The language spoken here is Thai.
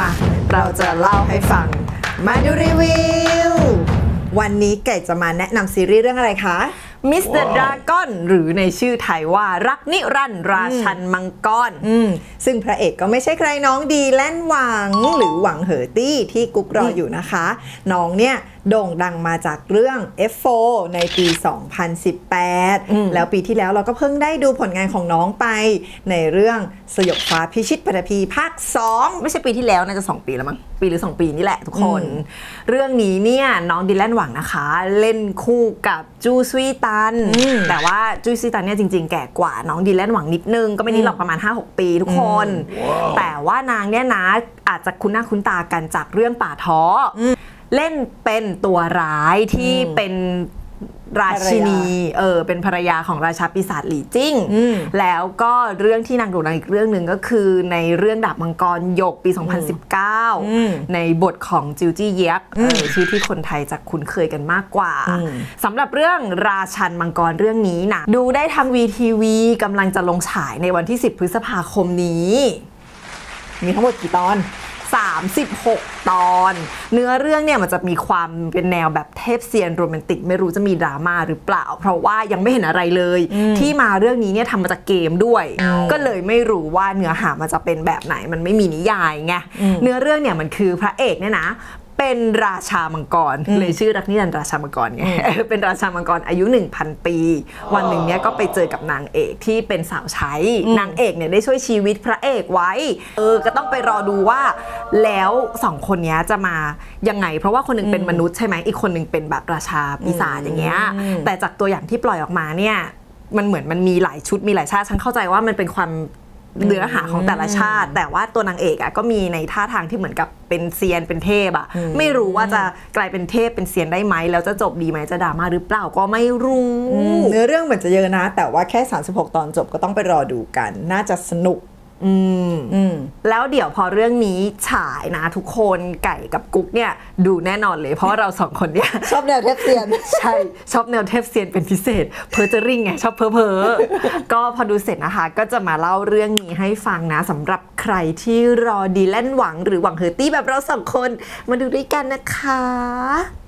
มา เราจะเล่าให้ฟัง มาดูรีวิว วันนี้ไก่จะมาแนะนำซีรีส์เรื่องอะไรคะมิสเตอร์ดราก้อนหรือในชื่อไทยว่ารักนิรันดร์ราชันมังกรอืมซึ่งพระเอกก็ไม่ใช่ใครน้องดีแล่นหวังหรือหวังเหอตี้ที่กุ๊กรออยู่นะคะ น้องเนี่ย โด่งดังมาจากเรื่อง F4 ในปี 2018 แล้วปีที่แล้วเราก็เพิ่งได้ดูผลงานของน้องไป ในเรื่องสยบฟ้าพิชิตปฐพีภาค 2 ไม่ใช่ปีที่แล้วน่าจะ 2 ปีแล้วมั้งปีหรือ 2 ปีนี่แหละทุกคน เรื่องนี้เนี่ยน้องดิแลนหวังนะคะ เล่นคู่กับจูซุยตันอืมแต่ว่าจูซุยตันเนี่ยจริง ๆ แก่กว่าน้องดิแลนหวังนิดนึง ก็ไม่นิดหรอกประมาณ 5-6 ปีทุกคน แต่ว่านางเนี่ยนะอาจจะคุ้นหน้าคุ้นตากันจากเรื่องป่าท้ออ เล่นเป็นตัวร้ายที่เป็นราชินี เออ เป็นภรรยาของราชาปีศาจหลี่จิ้งอืมแล้วก็เรื่องที่นางโด่งดังอีกเรื่องหนึ่งก็คือในเรื่องดาบมังกรหยกปีอืม2019 ในบทของจิวจี้เย็กเออชื่อที่คนไทยจะคุ้นเคยกันมากกว่าอืมสำหรับเรื่องราชันมังกรเรื่องนี้นะดูได้ทางวีทีวีกำลังจะลงฉายในวันที่ 10 พฤษภาคมนี้ มีทั้งหมดกี่ตอน 36 ตอน เนื้อเรื่องเนี่ยมันจะมีความเป็นแนวแบบเทพเซียนโรแมนติก ไม่รู้จะมีดราม่าหรือเปล่า เพราะว่ายังไม่เห็นอะไรเลย ที่มาเรื่องนี้เนี่ยทำมาจากเกมด้วย ก็เลยไม่รู้ว่าเนื้อหามันจะเป็นแบบไหนมันไม่มีนิยายไงอืมเนื้อเรื่องเนี่ยมันคือพระเอกเนี่ยนะ เป็นราชามังกรเลยชื่อรักนิรันดร์ราชามังกรไงเป็นราชามังกรอายุ 1,000 ปี วันหนึ่งเนี่ยก็ไปเจอกับนางเอกที่เป็นสาวใช้นางเอกเนี่ยได้ช่วยชีวิตพระเอกไว้เออก็ต้องไปรอดูว่า แล้วสองคนเนี้ยจะมายังไง เพราะว่าคนหนึงเป็นมนุษย์ใช่ไหมอีกคนหนึงเป็นแบบราชาปีศาจอย่างเงี้ยอืมแต่จากตัวอย่างที่ปล่อยออกมาเนี่ยมันเหมือนมันมีหลายชุดมีหลายชาติฉันเข้าใจว่ามันเป็นความ เนื้อหาของแต่ละชาติ แต่ว่าตัวนางเอกอะก็มีในท่าทางที่เหมือนกับเป็นเซียนเป็นเทพอะไม่รู้ว่าจะกลายเป็นเทพเป็นเซียนได้ไหมแล้วจะจบดีไหมจะดราม่าหรือเปล่าก็ไม่รู้ เนื้อเรื่องเหมือนจะเยอะนะ แต่ว่าแค่ 36 ตอนจบก็ต้องไปรอดูกัน น่าจะสนุก อืมอืม แล้วเดี๋ยวพอเรื่องนี้ฉายนะทุกคนไก่กับกุ๊กเนี่ยดูแน่นอนเลย เพราะว่าเราสองคนเนี่ย ชอบแนวเทพเซียน ใช่ ชอบแนวเทพเซียนเป็นพิเศษ เพอร์เจอริงไง ชอบเพอเพอก็พอดูเสร็จนะคะ ก็จะมาเล่าเรื่องนี้ให้ฟังนะสำหรับใครที่รอดีแลนหวังหรือหวังเฮอร์ตี้แบบเราสองคน มาดูด้วยกันนะคะ